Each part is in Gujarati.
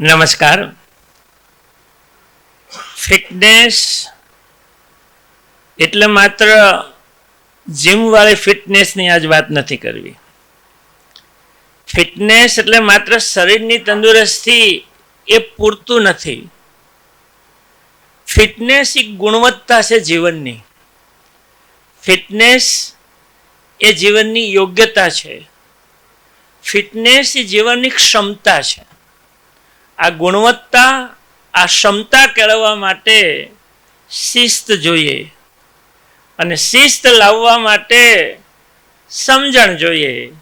નમસ્કાર. ફિટનેસ એટલે માત્ર જીમવાળી ફિટનેસની આજ વાત નથી કરવી. ફિટનેસ એટલે માત્ર શરીરની તંદુરસ્તી એ પૂરતું નથી. ફિટનેસ એક ગુણવત્તા છે જીવનની. ફિટનેસ એ જીવનની યોગ્યતા છે. ફિટનેસ એ જીવનની ક્ષમતા છે. આ ગુણવત્તા, આ ક્ષમતા કેળવવા માટે શિસ્ત જોઈએ અને શિસ્ત લાવવા માટે સમજણ જોઈએ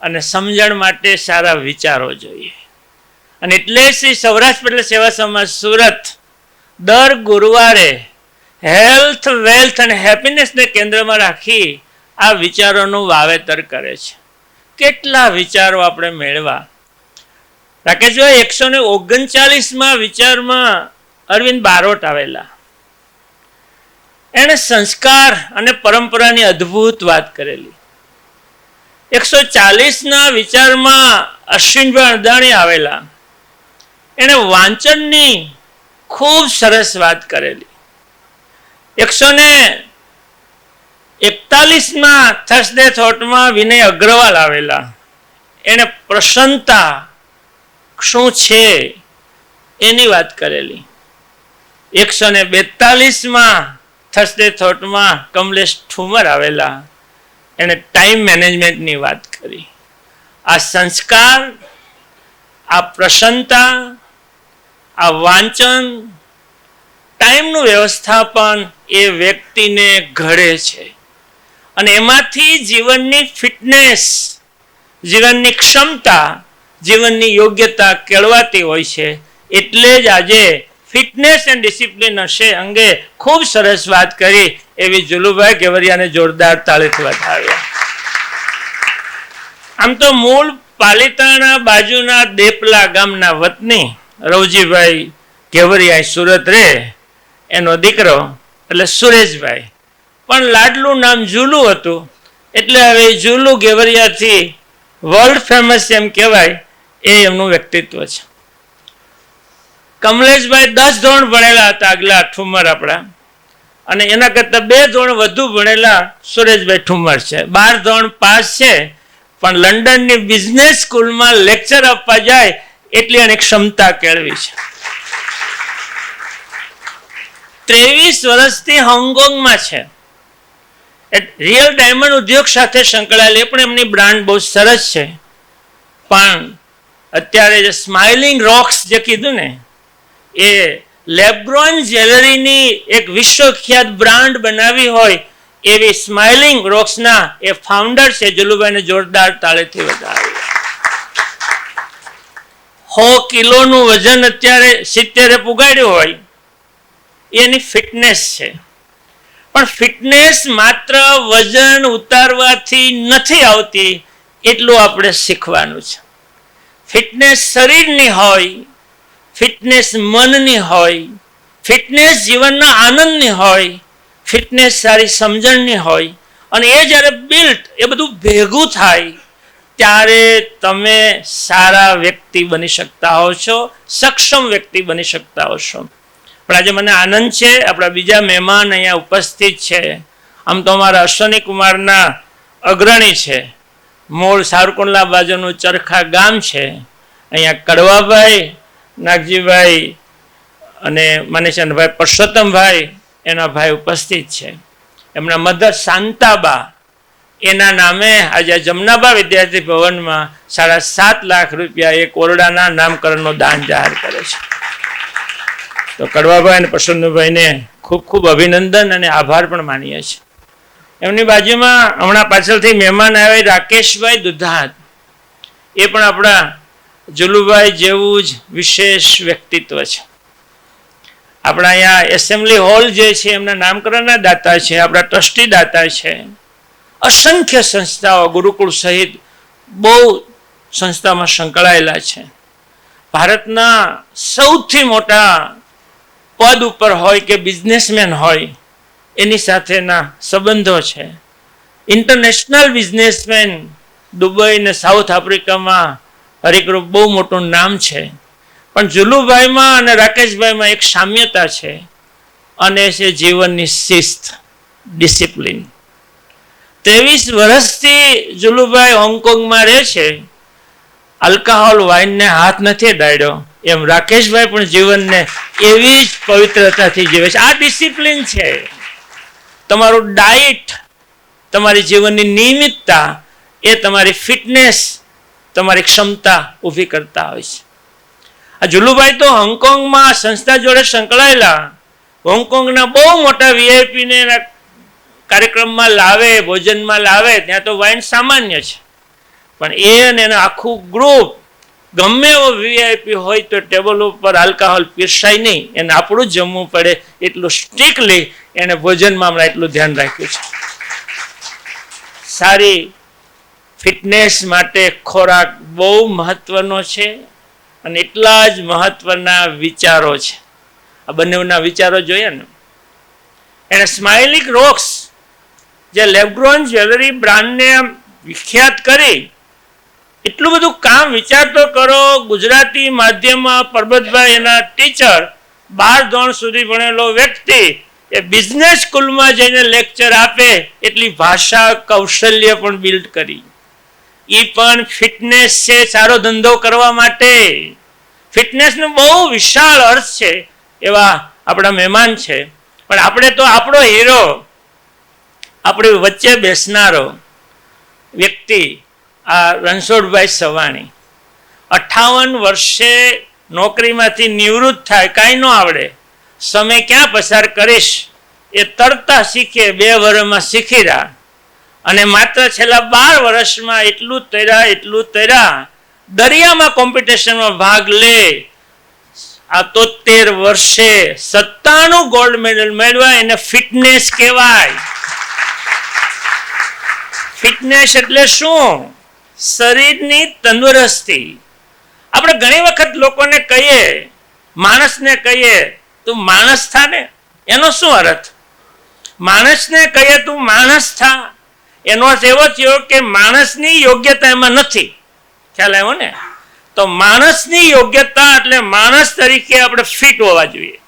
અને સમજણ માટે સારા વિચારો જોઈએ. અને એટલે શ્રી સૌરાષ્ટ્ર પટેલ સેવા સમાજ સુરત દર ગુરુવારે હેલ્થ, વેલ્થ અને હેપીનેસને કેન્દ્રમાં રાખી આ વિચારોનું વાવેતર કરે છે. કેટલા વિચારો આપણે મેળવા રાકેશભાઈ એકસો ને ઓગણચાલીસમાં વિચારમાં અરવિંદ બારોટ આવેલા. એણે સંસ્કાર અને પરંપરાની અદ્ભુત વાત કરેલી. એકસો ચાલીસના વિચારમાં અશ્વિનભાઈ અણદાણી આવેલા. એણે વાંચનની ખૂબ સરસ વાત કરેલી. એકસો ને એકતાલીસમાં થર્સડે થોટમાં વિનય અગ્રવાલ આવેલા. એણે પ્રસન્નતા શું છે? એની વાત કરેલી. એકસો ને બેતાલીસમાં થર્સડે થોટમાં કમલેશ ઠુમર આવેલા. એણે ટાઈમ મેનેજમેન્ટની વાત કરી. આ સંસ્કાર, આ પ્રસન્નતા આ વાંચન, ટાઈમનું વ્યવસ્થાપન એ વ્યક્તિને ઘડે છે. અને એમાંથી જીવનની ફિટનેસ, જીવનની ક્ષમતા જીવનની યોગ્યતા કેળવાતી હોય છે. એટલે જ આજે ફિટનેસ એન્ડ ડિસિપ્લિન હશે અંગે ખૂબ સરસ વાત કરી એવી જુલુભાઈ કેવરિયાને જોરદાર તાળીથી વધાવ્યા આમ તો મૂળ પાલિતાણા બાજુના દેપલા ગામના વતની રવજીભાઈ કેવરિયા સુરત રે એનો દીકરો એટલે સુરેશભાઈ. પણ લાડલું નામ જુલુ હતું. એટલે હવે જુલુ ઘેવરિયાથી વર્લ્ડ ફેમસ એમ કહેવાય. એ એમનું વ્યક્તિત્વ છે. કમલેશભાઈ દસ ધોરણ ભણેલા હતા આગલા ઠુમર આપણા. અને એના કરતાં બે ધોરણ વધુ ભણેલા સુરેશભાઈ ઠુમર છે. બાર ધોરણ પાસ છે, પણ લંડનની બિઝનેસ સ્કૂલમાં લેક્ચર આપવા જાય એટલી એની ક્ષમતા કેળવી છે. ત્રેવીસ વર્ષથી હોંગકોંગમાં છે. રિયલ ડાયમંડ ઉદ્યોગ સાથે સંકળાયેલી પણ એમની બ્રાન્ડ બહુ સરસ છે. પણ અત્યારે જે સ્માઇલિંગ રોક્સ જે કીધું ને, એ લેબ્રોન જ્વેલરીની એક વિશ્વખ્યાત બ્રાન્ડ બનાવી હોય એવી સ્માઇલિંગ રોક્સના એ ફાઉન્ડર છે, જલુભાઈને જોરદાર તાળેથી વધારે. સો કિલોનું વજન અત્યારે સિત્તેરે પુગાડ્યું હોય, એની ફિટનેસ છે. પણ ફિટનેસ માત્ર વજન ઉતારવાથી નથી આવતી, એટલું આપણે શીખવાનું છે. ફિટનેસ શરીરની હોય, ફિટનેસ મનની હોય, ફિટનેસ જીવનના આનંદની હોય, ફિટનેસ સારી સમજણની હોય, અને એ જ્યારે બિલ્ટ એ બધું ભેગું થાય, ત્યારે તમે સારા વ્યક્તિ બની શકતા હો છો, સક્ષમ વ્યક્તિ બની શકતા હો છો. પણ આજે મને આનંદ છે, આપણા બીજા મહેમાન અહીંયા ઉપસ્થિત છે. આમ તો અમારા અશ્વની કુમારના અગ્રણી છે. મૂળ સારકુંડલા બાજુનું ચરખા ગામ છે. અહીંયા કડવાભાઈ, નાગજીભાઈ અને મનીષનભાઈ પરસોત્તમભાઈ એના ભાઈ ઉપસ્થિત છે. એમના મધર શાંતાબા, એના નામે આજે જમનાબા વિદ્યાર્થી ભવનમાં સાડા સાત લાખ રૂપિયા એક ઓરડાના નામકરણનો દાન જાહેર કરે છે. તો કડવાભાઈ અને પ્રસન્નભાઈને ખૂબ ખૂબ અભિનંદન અને આભાર પણ માનીએ છીએ. એમની બાજુમાં હમણાં પાછળથી મહેમાન આવ્યા રાકેશભાઈ દુધાત. એ પણ આપણા જુલુભાઈ જેવું જ વિશેષ વ્યક્તિત્વ છે. આપણા અહીંયા એસેમ્બલી હોલ જે છે એમના નામકરણના દાતા છે, આપણા ટ્રસ્ટી દાતા છે. અસંખ્ય સંસ્થાઓ ગુરુકુળ સહિત બહુ સંસ્થામાં સંકળાયેલા છે. ભારતના સૌથી મોટા પદ ઉપર હોય કે બિઝનેસમેન હોય એની સાથેના સંબંધો છે. ઇન્ટરનેશનલ બિઝનેસમેન દુબઈ ને સાઉથ આફ્રિકામાં હરિકરૂપ બહુ મોટું નામ છે. પણ જુલુભાઈમાં અને રાકેશભાઈમાં એક સામ્યતા છે અને છે જીવનની શિસ્ત ડિસિપ્લિન ત્રેવીસ વર્ષથી જુલુભાઈ હોંગકોંગમાં રહે છે. આલ્કોહોલ વાઇનને હાથ નથી ડાળ્યો એમ રાકેશભાઈ પણ જીવનને એવી જ પવિત્રતાથી જીવે છે. આ ડિસિપ્લિન છે. તમારું ડાયટ તમારી જીવનની નિયમિતતા એ તમારી ફિટનેસ તમારી ક્ષમતા ઊભી કરતા હોય છે. આ જુલુભાઈ તો હોંગકોંગમાં સંસ્થા જોડે સંકળાયેલા. હોંગકોંગના બહુ મોટા વીઆઈપીને કાર્યક્રમમાં લાવે, ભોજનમાં લાવે, ત્યાં તો વાઇન સામાન્ય છે. પણ એ અને એનું આખું ગ્રુપ ગમે એવો વીઆઈપી હોય તો ટેબલ ઉપર આલ્કોહોલ પીરસાય નહીં. એને આપણું જમવું પડે. એટલું સ્ટ્રિકલી એને ભોજનમાં હમણાં એટલું ધ્યાન રાખ્યું છે. સારી ફિટનેસ માટે ખોરાક બહુ મહત્વનો છે અને એટલા જ મહત્વના વિચારો છે. આ બંનેના વિચારો જોઈએ ને. એણે સ્માઇલિંગ રોક્સ જે લેબગ્રોન જ્વેલરી બ્રાન્ડને વિખ્યાત કરી એટલું બધું કામ વિચારતો કરો. ગુજરાતી માધ્યમમાં પરબતભાઈ એના ટીચર બાર ધોરણ સુધી ભણેલો વ્યક્તિ એ બિઝનેસ સ્કૂલમાં જઈને લેક્ચર આપે એટલી ભાષા કૌશલ્ય પણ બિલ્ડ કરી. એ પણ ફિટનેસ છે સારો ધંધો કરવા માટે. ફિટનેસનો બહુ વિશાળ અર્થ છે એવા આપણા મહેમાન છે. પણ આપણે તો આપણો હીરો આપણી વચ્ચે બેસનારો વ્યક્તિ આ રણછોડભાઈ સવાણી. અઠાવન વર્ષે નોકરીમાંથી નિવૃત્ત થાય, કાંઈ ન આવડે. સમય ક્યાં પસાર કરીશ? એ તરતા શીખે, બે વર્ષમાં શીખી રહ્યા અને માત્ર છેલ્લા બાર વર્ષમાં એટલું તૈરા, એટલું તર્યા દરિયામાં કોમ્પિટિશનમાં ભાગ લે. આ તોતેર વર્ષે સત્તાણું ગોલ્ડ મેડલ મેળવ્યા એને ફિટનેસ કહેવાય. ફિટનેસ એટલે શું? શરીરની તંદુરસ્તી. આપણે ઘણી વખત લોકોને કહીએ, માણસને કહીએ, તું માણસ થા ને? એનો શું અર્થ? માણસને કહીએ, તું માણસ થા. એનો અર્થ એવો થયો કે માણસની યોગ્યતા એમાં નથી. ખ્યાલ આવ્યો ને? તો માણસની યોગ્યતા એટલે માણસ તરીકે આપણે ફિટ હોવા જોઈએ.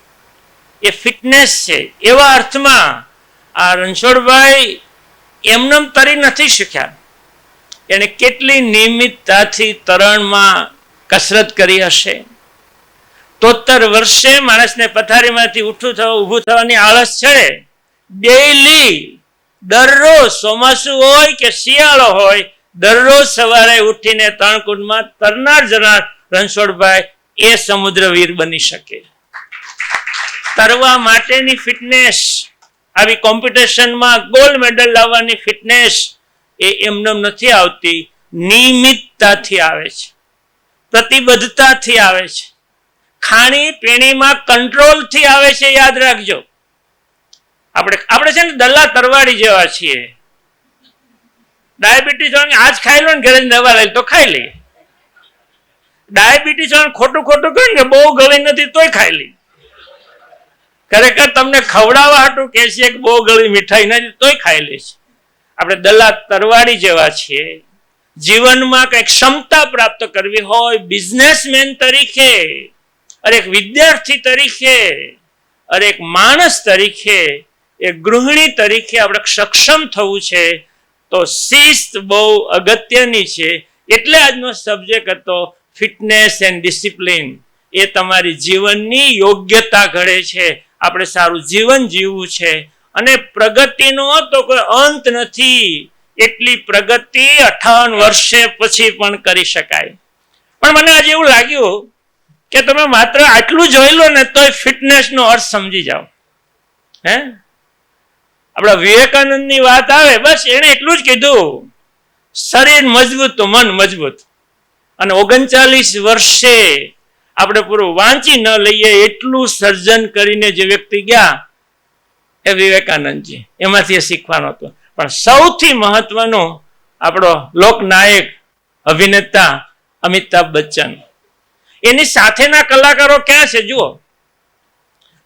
એ ફિટનેસ છે. એવા અર્થમાં આ રણછોડભાઈ એમનેમ તરી નથી શીખ્યા. એને કેટલી નિયમિતતાથી તરણમાં કસરત કરી હશે? તોતર વર્ષે માણસને પથારીમાંથી ઉઠું થવા, ઊભું થવાની આળસ છે ડેઈલી દરરોજ ચોમાસું હોય કે શિયાળો હોય, દરરોજ સવારે ઉઠીને તણકુંડમાં તરનાર જનાર રણછોડભાઈ એ સમુદ્રવીર બની શકે. તરવા માટેની ફિટનેસ આવી કોમ્પિટિશનમાં ગોલ્ડ મેડલ લાવવાની ફિટનેસ એ એમને નથી આવતી નિયમિતતાથી આવે છે. પ્રતિબદ્ધતાથી આવે છે. ખાણી પીણીમાં કંટ્રોલથી આવે છે, યાદ રાખજો. આપણે આપણે છે ને દલ્લા તરવાડી જેવા છીએ. ડાયાબિટીસ આજ ખાઈ લો ને ઘરે દવા લઈ તો ખાઈ લઈએ. ડાયાબિટીસ ખોટું ખોટું કહ્યું ને બહુ ગળી નથી તોય ખાઈ લઈ ખરેખર તમને ખવડાવવા હતું કે છે બહુ ગળી મીઠાઈ નથી તોય ખાઈ છે. આપણે દલા તરવાડી જેવા છીએ. જીવનમાં કંઈક ક્ષમતા પ્રાપ્ત કરવી હોય બિઝનેસમેન તરીકે, અરે એક વિદ્યાર્થી તરીકે, અરે એક માણસ તરીકે, એક ગૃહિણી તરીકે આપણે સક્ષમ થવું છે, તો શિસ્ત બહુ અગત્યની છે. એટલે આજનો સબ્જેક્ટ હતો ફિટનેસ એન્ડ ડિસિપ્લિન એ તમારી જીવનની યોગ્યતા ઘડે છે. આપણે સારું જીવન જીવવું છે. અને પ્રગતિનો તો કોઈ અંત નથી. એટલી પ્રગતિ અઠાવન વર્ષે પછી પણ કરી શકાય. પણ મને આજે એવું લાગ્યું કે તમે માત્ર આટલું જોઈ લો ને તોય ફિટનેસનો અર્થ સમજી જાઓ. હે? આપણા વિવેકાનંદની વાત આવે, બસ એણે એટલું જ કીધું. શરીર મજબૂત તો મન મજબૂત. અને ઓગણચાલીસ વર્ષે આપણે પૂરું વાંચી ન લઈએ એટલું સર્જન કરીને જે વ્યક્તિ ગયા એ વિવેકાનંદજી. એમાંથી એ શીખવાનું હતું. પણ સૌથી મહત્વનું આપણો લોકનાયક અભિનેતા અમિતાભ બચ્ચન. એની સાથેના કલાકારો ક્યાં છે, જુઓ.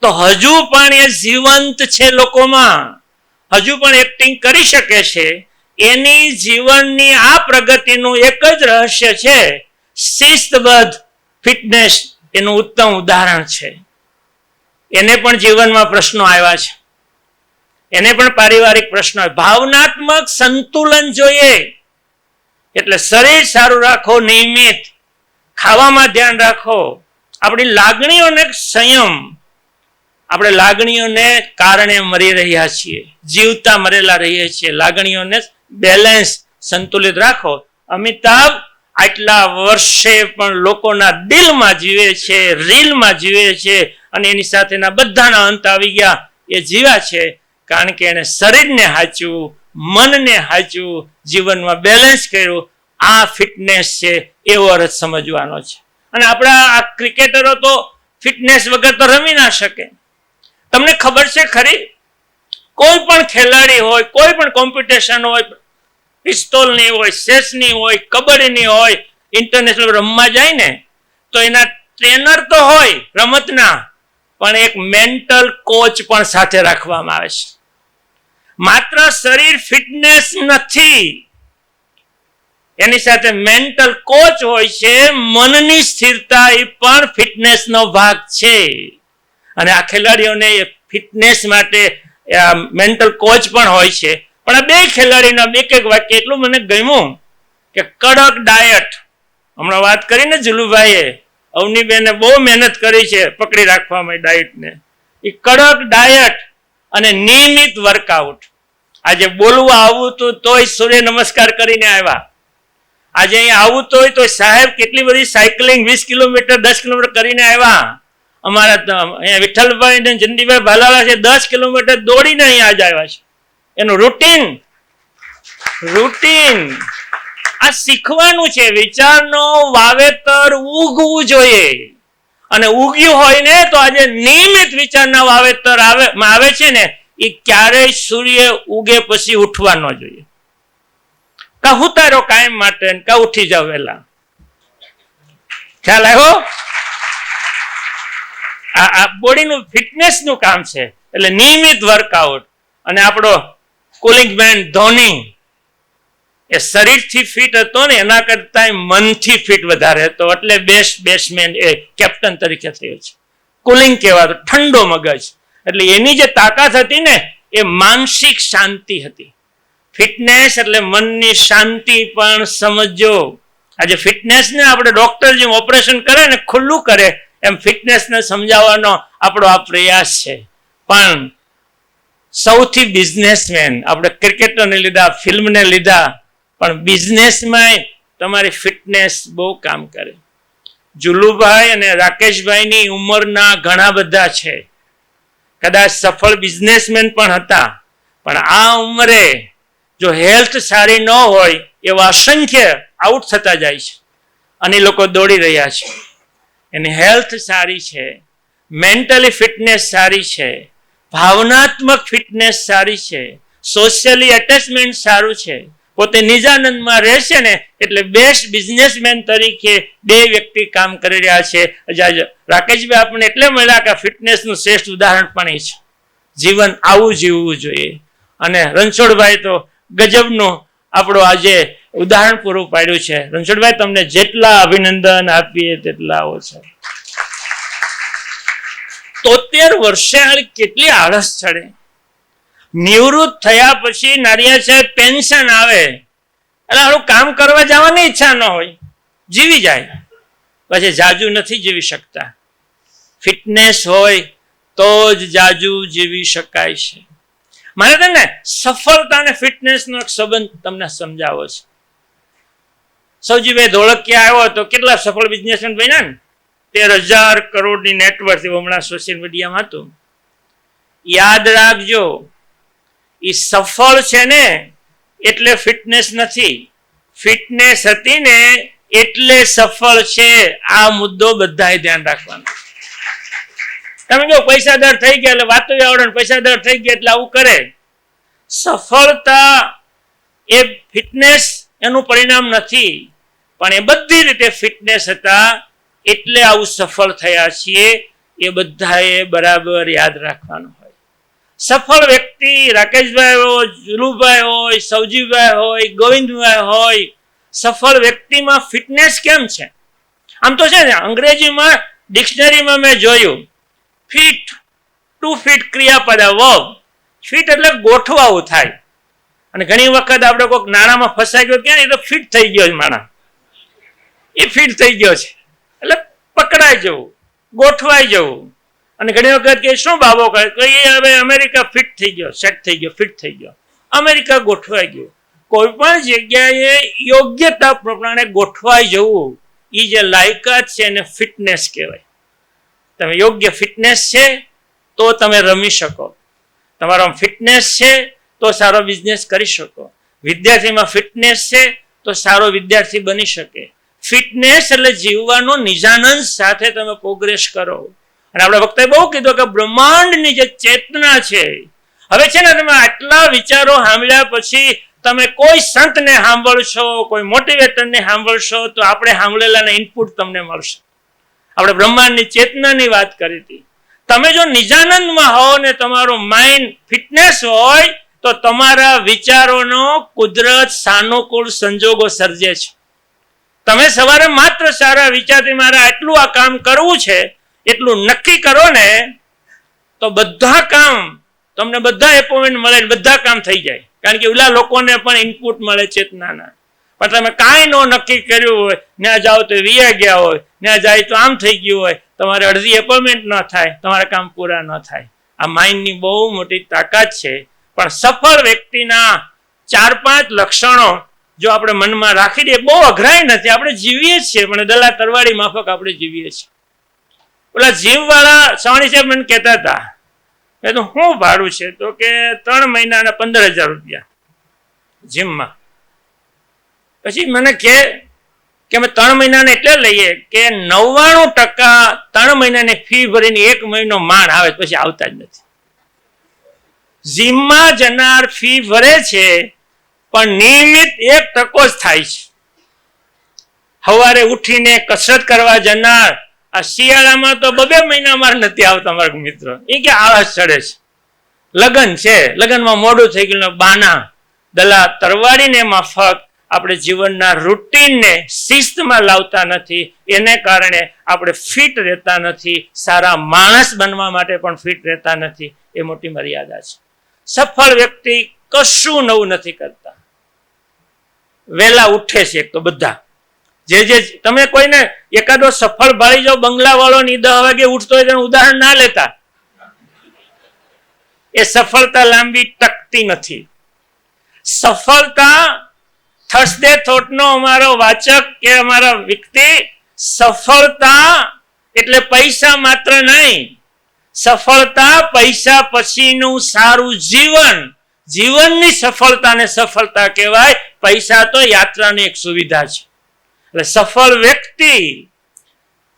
તો હજુ પણ એ જીવંત છે લોકોમાં. હજુ પણ એક્ટિંગ કરી શકે છે. એની જીવનની આ પ્રગતિનું એક જ રહસ્ય છે, શિસ્તબદ્ધ ફિટનેસ એનું ઉત્તમ ઉદાહરણ છે. એને પણ જીવનમાં પ્રશ્નો આવ્યા છે. એને પણ પારિવારિક પ્રશ્નો. ભાવનાત્મક સંતુલન જોઈએ. એટલે શરીર સારું રાખો, નિયમિત. ખાવામાં ધ્યાન રાખો. આપણી લાગણીઓને સંયમ. આપણે લાગણીઓને કારણે મરી રહ્યા છીએ. જીવતા મરેલા રહીએ છીએ. લાગણીઓને બેલેન્સ સંતુલિત રાખો. અમિતાભ આટલા વર્ષે પણ લોકોના દિલમાં જીવે છે, રીલમાં જીવે છે અને એની સાથેના બધાના અંત આવી ગયા. એ જીવ્યા છે. કારણ કે એને શરીરને હાચ્યું, મનને સાચવું જીવનમાં બેલેન્સ કર્યું. આ ફિટનેસ છે એવો અર્થ સમજવાનો છે. અને આપણા આ ક્રિકેટરો તો ફિટનેસ વગર તો રમી ના શકે. તમને ખબર છે ખરી? કોઈ પણ ખેલાડી હોય, કોઈ પણ કોમ્પિટિશન હોય પિસ્તોલની હોય ચેસની હોય, કબડ્ડીની હોય ઇન્ટરનેશનલ રમવા જાય ને, તો એના ટ્રેનર તો હોય રમતના પણ એક મેન્ટલ કોચ પણ સાથે રાખવામાં આવે છે. માત્ર શરીર ફિટનેસ નથી. એની સાથે મેન્ટલ કોચ હોય છે, મનની સ્થિરતા એ પણ ફિટનેસનો ભાગ છે. અને આ ખેલાડીઓને ફિટનેસ માટે મેન્ટલ કોચ પણ હોય છે. પણ આ બે ખેલાડીના એક એક વાક્ય એટલું મને ગમ્યું કે કડક ડાયટ હમણાં વાત કરીને જુલુભાઈએ અવનીબેને બહુ મહેનત કરી છે પકડી રાખવામાં ડાયટને એ કડક ડાયટ અને નિયમિત વર્કઆઉટ આજે બોલવા આવું તું તોય સૂર્ય નમસ્કાર કરીને આવ્યા. આજે અહીંયા આવું તોય તો સાહેબ કેટલી બધી સાયકલિંગ વીસ કિલોમીટર, દસ કિલોમીટર કરીને આવ્યા. અમારા અહીંયા વિઠ્ઠલભાઈ ને જંદીભાઈ ભાલાલા છે, દસ કિલોમીટર દોડીને અહીંયા આજ આવ્યા છે. એનું રૂટીન રૂટીન આ શીખવાનું છે, વિચારનો વાવેતર ઉગવું જોઈએ. અને ઉગ્યું હોય ને તો આજે નિયમિત વિચારના વાવેતર આવે આવે છે ને, એ ક્યારેય સૂર્ય ઉગે પછી ઉઠવા ન જોઈએ. કા ઉતારો કાયમ માટે કા ઉઠી જાવ વહેલા. ખ્યાલ આવ્યો? આ બોડીનું ફિટનેસનું કામ છે. એટલે નિયમિત વર્કઆઉટ. અને આપણો કુલિંગ મેન ધોની એ શરીરથી ફિટ હતો ને, એના કરતા મનથી ફિટ વધારે હતો. એટલે બેસ્ટ બેટ્સમેન એ કેપ્ટન તરીકે થયો છે. કુલિંગ કહેવાતો, ઠંડો મગજ. એટલે એની જે તાકાત હતી ને, એ માનસિક શાંતિ હતી. ફિટનેસ એટલે મનની શાંતિ પણ સમજો આજે ફિટનેસને આપણે ડોક્ટર જેમ ઓપરેશન કરે ને, ખુલ્લું કરે, એમ ફિટનેસને સમજાવવાનો આપણો આ પ્રયાસ છે. પણ સૌથી બિઝનેસમેન આપણે ક્રિકેટરને લીધા ફિલ્મને લીધા પણ બિઝનેસમાં તમારી ફિટનેસ બહુ કામ કરે. જુલુભાઈ અને રાકેશભાઈની ઉંમરના ઘણા બધા છે. કદાચ સફળ બિઝનેસમેન પણ હતા. પણ આ ઉંમરે જો હેલ્થ સારી ન હોય, એવા અસંખ્ય આઉટ થતા જાય છે. અને લોકો દોડી રહ્યા છે. એની હેલ્થ સારી છે મેન્ટલી ફિટનેસ સારી છે, ભાવનાત્મક ફિટનેસ સારી છે સોશિયલી એટેચમેન્ટ સારું છે. પોતે નિજાનંદમાં રહેશે ને, એટલે બેસ્ટ બિઝનેસમેન તરીકે બે વ્યક્તિ કામ કરી રહ્યા છે. રાકેશભાઈ, આપણને એટલે મળ્યા કે ફિટનેસનું શ્રેષ્ઠ ઉદાહરણ પણ એ છે. જીવન આવું જીવવું જોઈએ. અને રણછોડભાઈ તો ગજબનું આપણો આજે ઉદાહરણ પૂરું પાડ્યું છે. રણછોડભાઈ, તમને જેટલા અભિનંદન આપીએ તેટલા ઓછા તોતેર વર્ષે કેટલી આળસ ચડે? નિવૃત્ત થયા પછી નારિયા સાહેબ પેન્શન આવે, એટલે આનું કામ કરવા જવાની ઈચ્છા ન હોય, જીવી જાય. પછી જાજુ નથી જીવી શકતા. ફિટનેસ હોય તો જ જાજુ જીવી શકાય છે. મારે તને સફળતા અને ફિટનેસનો એક સંબંધ તમને સમજાવો છે. સૌજીભાઈ ધોળકિયા આવ્યો તો કેટલા સફળ બિઝનેસમેન બન્યા ને? તેર હજાર કરોડની નેટવર્ક હમણાં સોશિયલ મીડિયામાં હતું. યાદ રાખજો એ સફળ છે ને, એટલે ફિટનેસ નથી. ફિટનેસ હતી ને, એટલે સફળ છે. આ મુદ્દો બધાએ ધ્યાન રાખવાનો. તમે જો પૈસાદાર થઈ ગયા, એટલે વાતો આવડે પૈસા પૈસાદાર થઈ ગયા, એટલે આવું કરે. સફળતા એ ફિટનેસ એનું પરિણામ નથી. પણ એ બધી રીતે ફિટનેસ હતા, એટલે આવું સફળ થયા છીએ. એ બધાએ બરાબર યાદ રાખવાનું. સફળ વ્યક્તિ રાકેશભાઈ હોય જુલુભાઈ હોય સૌજીભાઈ હોય, ગોવિંદભાઈ હોય, સફળ વ્યક્તિમાં ફિટનેસ કેમ છે? આમ તો છે ને, અંગ્રેજીમાં ડિક્શનરીમાં મેં જોયું ફિટ ટુ ફિટ ક્રિયાપદ વર્બ ફિટ એટલે ગોઠવાવું થાય. અને ઘણી વખત આપણે કોઈક નાણામાં ફસાઈ ગયો, ક્યાં? એટલે ફિટ થઈ ગયો છે માણા એ ફિટ થઈ ગયો છે. એટલે પકડાઈ જવું, ગોઠવાઈ જવું. અને ઘણી વખત કે શું બાબો કહે? તો એ હવે અમેરિકા ફિટ થઈ ગયો સેટ થઈ ગયો ફિટ થઈ ગયો. અમેરિકા ગોઠવાઈ ગયું. કોઈ પણ જગ્યાએ યોગ્યતા પ્રમાણે ગોઠવાઈ જવું એ જે લાયકાત છે એને ફિટનેસ કહેવાય. તમે યોગ્ય ફિટનેસ છે, તો તમે રમી શકો. તમારો ફિટનેસ છે, તો સારો બિઝનેસ કરી શકો. વિદ્યાર્થીમાં ફિટનેસ છે, તો સારો વિદ્યાર્થી બની શકે. ફિટનેસ એટલે જીવવાનો નિજાનંદ સાથે તમે પ્રોગ્રેસ કરો. અને આપણે વખતે બહુ કીધું કે બ્રહ્માંડની જે ચેતના છે, હવે છે ને તમે આટલા વિચારો સાંભળ્યા પછી તમે કોઈ સંતને સાંભળશો, કોઈ મોટિવેટરને સાંભળશો, તો આપણે સાંભળેલાના ઇનપુટ તમને મળશે. આપણે બ્રહ્માંડની ચેતનાની વાત કરી હતી. તમે જો નિજાનંદમાં હો ને તમારું માઇન્ડ ફિટનેસ હોય, તો તમારા વિચારોનો કુદરત સાનુકૂળ સંજોગો સર્જે છે. તમે સવારે માત્ર સારા વિચારથી મારે આટલું આ કામ કરવું છે એટલું નક્કી કરો ને, તો બધા કામ તમને બધા એપોઇન્ટમેન્ટ મળે ને બધા કામ થઈ જાય. કારણ કે ઓલા લોકોને પણ ઇનપુટ મળે ચેતનાના પણ તમે કાંઈ નો નક્કી કર્યું હોય ત્યાં જાઓ તો રિયા ગયા હોય ત્યાં જાય તો આમ થઈ ગયું હોય, તમારે અડધી એપોઇન્ટમેન્ટ ન થાય, તમારા કામ પૂરા ન થાય. આ માઇન્ડની બહુ મોટી તાકાત છે. પણ સફળ વ્યક્તિના ચાર પાંચ લક્ષણો જો આપણે મનમાં રાખી દઈએ, બહુ અઘરાય નથી, આપણે જીવીએ છીએ, પણ દલા તરવાડી માફક આપણે જીવીએ છીએ. ઓલા જીમવાળા સવાણી સાહેબ મને કહેતા હતા. મેં તો શું ભાડું છે? તો કે, ત્રણ મહિનાના પંદર હજાર રૂપિયા. જીમમાં. પછી મને કે કે, અમે ત્રણ મહિનાને એટલે લઈએ. કે, નવ્વાણું ટકા ત્રણ મહિનાની ફી ભરીને એક મહિનો માણ આવે પછી આવતા જ નથી. જીમમાં જનાર ફી ભરે છે, પણ નિયમિત એક ટકો જ થાય છે. સવારે ઉઠીને કસરત કરવા જનાર આ શિયાળામાં તો બબે મહિના મારે નથી આવતા મારા મિત્રો. એ કે આળસ ચડે છે. લગ્ન છે. લગ્નમાં મોડું થઈ ગયું બાના, દલા તરવાડીને માફક આપણે જીવનના રૂટીનને શિસ્તમાં લાવતા નથી. એને કારણે આપણે ફિટ રહેતા નથી. સારા માણસ બનવા માટે પણ ફિટ રહેતા નથી. એ મોટી મર્યાદા છે. સફળ વ્યક્તિ કશું નવું નથી કરતા. વહેલા ઉઠે છે એક તો બધા. જે જે તમે કોઈને એકાદો સફળ ભાળી જાઓ બંગલા વાળો ની દહ વાગે ઉઠતો હોય ઉદાહરણ ના લેતા. એ સફળતા લાંબી ટકતી નથી. સફળતા થર્સડે થોટનો અમારો વાચક કે અમારા વ્યક્તિ સફળતા એટલે પૈસા માત્ર નહીં. સફળતા પૈસા પછીનું સારું જીવન. જીવનની સફળતાને સફળતા કહેવાય. પૈસા તો યાત્રાની એક સુવિધા છે. એટલે સફળ વ્યક્તિ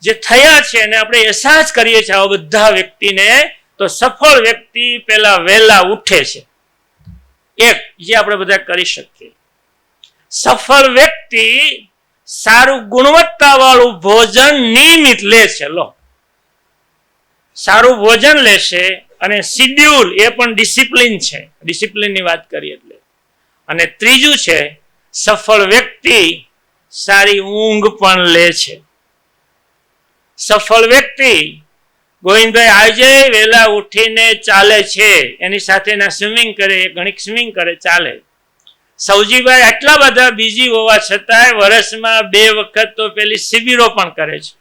જે થયા છે એને આપણે અહેસાસ કરીએ છીએ આવા બધા વ્યક્તિને, તો સફળ વ્યક્તિ પેલા વહેલા ઉઠે છે. એક, જે આપણે બધા કરી શકીએ. સફળ વ્યક્તિ સારું ગુણવત્તા વાળું ભોજન નિયમિત લે છે. લો. સારું ભોજન લેશે અને શિડ્યુલ એ પણ ડિસિપ્લિન છે. ડિસિપ્લિનની વાત કરીએ એટલે. અને ત્રીજું છે, સફળ વ્યક્તિ સારી ઊંઘ પણ લે છે. સફળ વ્યક્તિ ગોવિંદભાઈ આજે વહેલા ઉઠીને ચાલે છે. એની સાથે સ્વિમિંગ કરે, ઘણી સ્વિમિંગ કરે, ચાલે. સૌજીભાઈ આટલા બધા બીજી હોવા છતાંય વર્ષમાં બે વખત તો પેલી શિબિરો પણ કરે છે.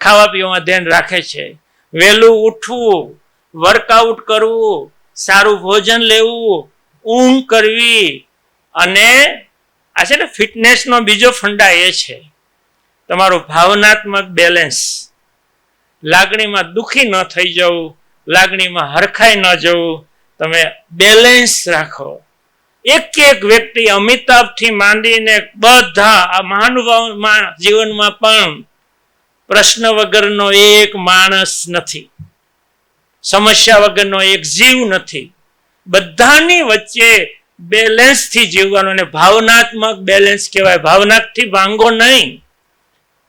ખાવા પીવામાં ધ્યાન રાખે છે. વહેલું ઉઠવું વર્કઆઉટ કરવું, સારું ભોજન લેવું, ઊંઘ કરવી અને આ છે ને ફિટનેસનો બીજો ફંડા એ છે. તમારું ભાવનાત્મક બેલેન્સ લાગણીમાં દુખી ન થઈ જવું, લાગણીમાં હરખાઈ ન જવું, તમે બેલેન્સ રાખો. એક એક વ્યક્તિ અમિતાભથી માંડીને બધા આ મહાનુભાવ જીવનમાં પણ પ્રશ્ન વગરનો એક માણસ નથી. સમસ્યા વગરનો એક જીવ નથી. બધાની વચ્ચે બેલેન્સથી જીવવાનું અને ભાવનાત્મક બેલેન્સ કહેવાય. ભાવનાથી ભાંગો નહીં.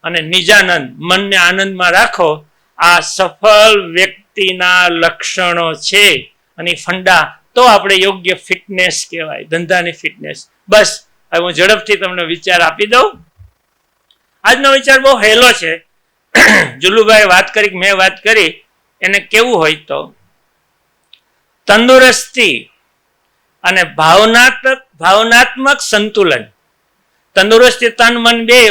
અને નિજાનંદ, મનને આનંદમાં રાખો. આ સફળ વ્યક્તિના લક્ષણો છે. અને ફંડા તો આપણે યોગ્ય ફિટનેસ કહેવાય, ધંધાની ફિટનેસ. બસ, હવે હું ઝડપથી તમને વિચાર આપી દઉં. આજનો વિચાર બહુ હેલો છે. જુલુભાઈ વાત કરી મેં વાત કરી. એને કેવું હોય તો? તંદુરસ્તી અને ભાવનાત્મક ભાવનાત્મક સંતુલન. તંદુરસ્તી તન મન બે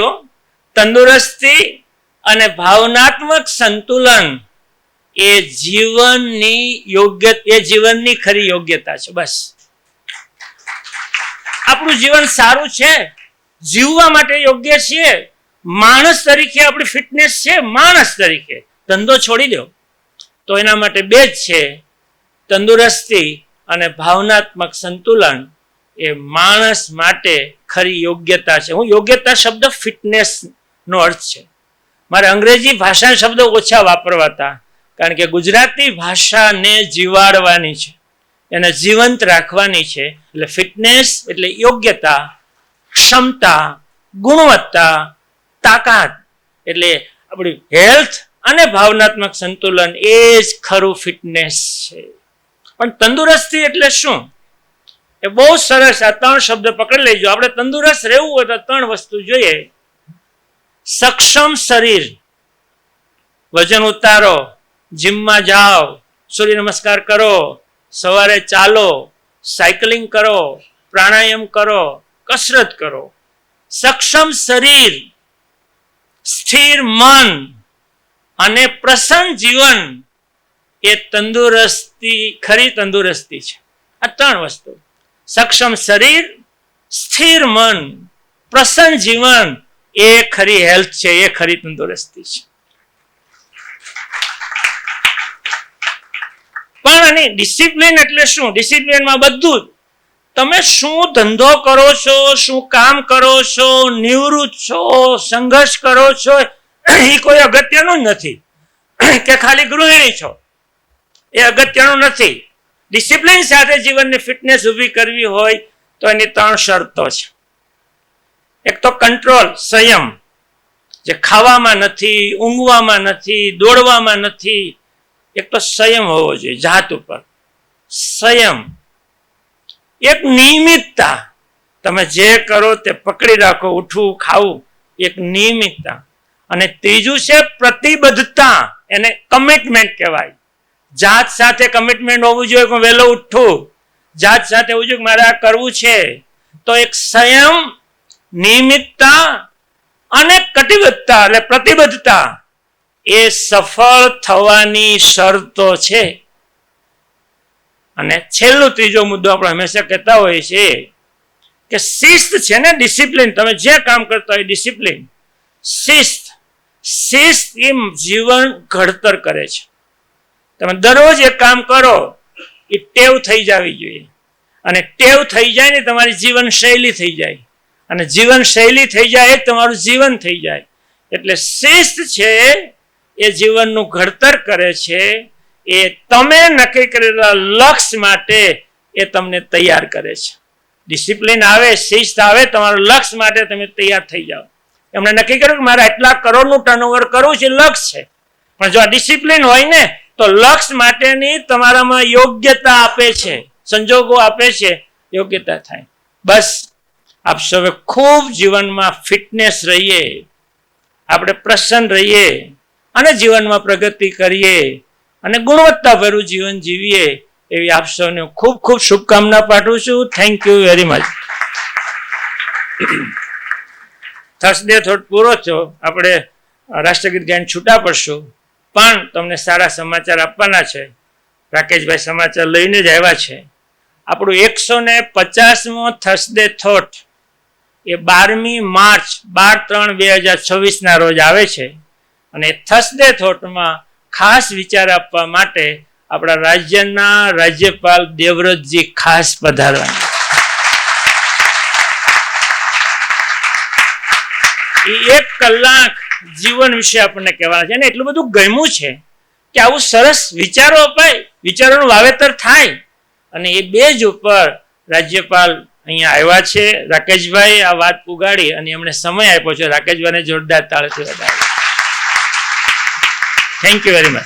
તંદુરસ્તી અને ભાવનાત્મક સંતુલન એ જીવનની યોગ્ય, એ જીવનની ખરી યોગ્યતા છે, બસ. આપણું જીવન સારું છે, જીવવા માટે યોગ્ય છીએ, માણસ તરીકે આપણી ફિટનેસ છે, માણસ તરીકે. ધંધો છોડી દો. તો એના માટે બે જ છે, તંદુરસ્તી અને ભાવનાત્મક સંતુલન એ માણસ માટે ખરી યોગ્યતા છે. હું યોગ્યતા શબ્દ ફિટનેસ નો અર્થ છે. મારે અંગ્રેજી ભાષા શબ્દો ઓછા વાપરવા હતા કારણ કે ગુજરાતી ભાષાને જીવાડવાની છે. એને જીવંત રાખવાની છે. એટલે ફિટનેસ એટલે યોગ્યતા, ક્ષમતા, ગુણવત્તા, તાકાત. એટલે આપણી હેલ્થ અને ભાવનાત્મક સંતુલન એ જ ખરું ફિટનેસ છે. પણ તંદુરસ્તી એટલે શું? એ બહુ સરસ આ ત્રણ શબ્દ પકડી લેજો. આપણે તંદુરસ્ત રહેવું હોય તો ત્રણ વસ્તુ જોઈએ. સક્ષમ શરીર. વજન ઉતારો, જીમમાં જાઓ, સૂર્ય નમસ્કાર કરો, સવારે ચાલો, સાયકલિંગ કરો, પ્રાણાયામ કરો, કસરત કરો. સક્ષમ શરીર, સ્થિર મન અને પ્રસન્ન જીવન એ તંદુરસ્તી, ખરી તંદુરસ્તી છે. આ ત્રણ વસ્તુ. સક્ષમ શરીર, સ્થિર મન, પ્રસન્ન જીવન, એ ખરી હેલ્થ છે, એ ખરી તંદુરસ્તી છે. પણ આની ડિસિપ્લિન એટલે શું? ડિસિપ્લિનમાં બધું જ. તમે શું ધંધો કરો છો, શું કામ કરો છો, નિવૃત્ત છો, સંઘર્ષ કરો છો, એ કોઈ અગત્યનું જ નથી. કે ખાલી ગૃહિણી છો. એ અગત્યનું નથી. ડિસિપ્લિન સાથે જીવનની ફિટનેસ ઊભી કરવી હોય તો એની ત્રણ શરતો છે. એક તો કંટ્રોલ સંયમ. જે ખાવામાં નથી, ઊંઘવામાં નથી, દોડવામાં નથી, એક તો સંયમ હોવો જોઈએ, જાત ઉપર. સંયમ. એક નિયમિતતા. તમે જે કરો તે પકડી રાખો, ઉઠવું, ખાવું, એક નિયમિતતા. અને ત્રીજું છે પ્રતિબદ્ધતા, એને કમિટમેન્ટ કહેવાય. જાત સાથે કમિટમેન્ટ હોવું જોઈએ કે વહેલો ઉઠું. જાત સાથે હોવું જોઈએ મારે આ કરવું છે. તો એક સંયમ, નિયમિતતા અને કટિબદ્ધતા એટલે પ્રતિબદ્ધતા એ સફળ થવાની શરતો છે. અને છેલ્લો ત્રીજો મુદ્દો આપણે હંમેશા કહેતા હોઈએ છીએ કે શિસ્ત છે ને ડિસિપ્લિન તમે જે કામ કરતા હોય ડિસિપ્લિન શિસ્ત. શિસ્ત એ જીવન ઘડતર કરે છે. તમે દરરોજ એક કામ કરો, એ ટેવ થઈ જવી જોઈએ. અને ટેવ થઈ જાય ને તમારી જીવન શૈલી થઈ જાય. અને જીવન શૈલી થઈ જાય તમારું જીવન થઈ જાય. એટલે શિસ્ત છે એ જીવનનું ઘડતર કરે છે, એ તમે નક્કી કરેલા લક્ષ્ય માટે એ તમને તૈયાર કરે છે. ડિસિપ્લિન આવે, શિસ્ત આવે, તમારું લક્ષ્ય માટે તમે તૈયાર થઈ જાઓ. એમણે નક્કી કર્યું કે મારે આટલા કરોડનું ટર્નઓવર કરવું છે, લક્ષ્ય છે. પણ જો આ ડિસિપ્લિન હોય ને તો લક્ષ્ય માટેની તમારામાં યોગ્યતા આપે છે, સંજોગો આપે છે, યોગ્યતા થાય. બસ, આપ સૌએ ખૂબ જીવનમાં ફિટનેસ રહીએ, આપણે પ્રસન્ન રહીએ, અને જીવનમાં પ્રગતિ કરીએ, અને ગુણવત્તાભર્યું જીવન જીવીએ, એવી આપ સૌને ખૂબ ખૂબ શુભકામના પાઠવું છું. Thank you very much Thursday થોડ પૂરો થયો. આપણે રાષ્ટ્રગીત ગાયન છૂટા પડશું. પણ તમને સારા સમાચાર આપવાના છે. રાકેશભાઈ સમાચાર લઈને જ આવ્યા છે. આપણું એકસો ને પચાસમો થર્સડે થોટ એ બારમી માર્ચ બાર ત્રણ બે હજાર છવ્વીસના રોજ આવે છે. અને થર્સડે થોટમાં ખાસ વિચાર આપવા માટે આપણા રાજ્યના રાજ્યપાલ દેવવ્રતજી ખાસ પધારવાના. એક કલાક જીવન વિશે આપણને કહેવાના છે. અને એટલું બધું ગમ્યું છે કે આવું સરસ વિચારો અપાય, વિચારોનું વાવેતર થાય. અને એ બેજ ઉપર રાજ્યપાલ અહીંયા આવ્યા છે, રાકેશભાઈ આ વાત પુગાડી અને એમણે સમય આપ્યો છે. રાકેશભાઈને જોરદાર તાળથી વધારે. Thank you very much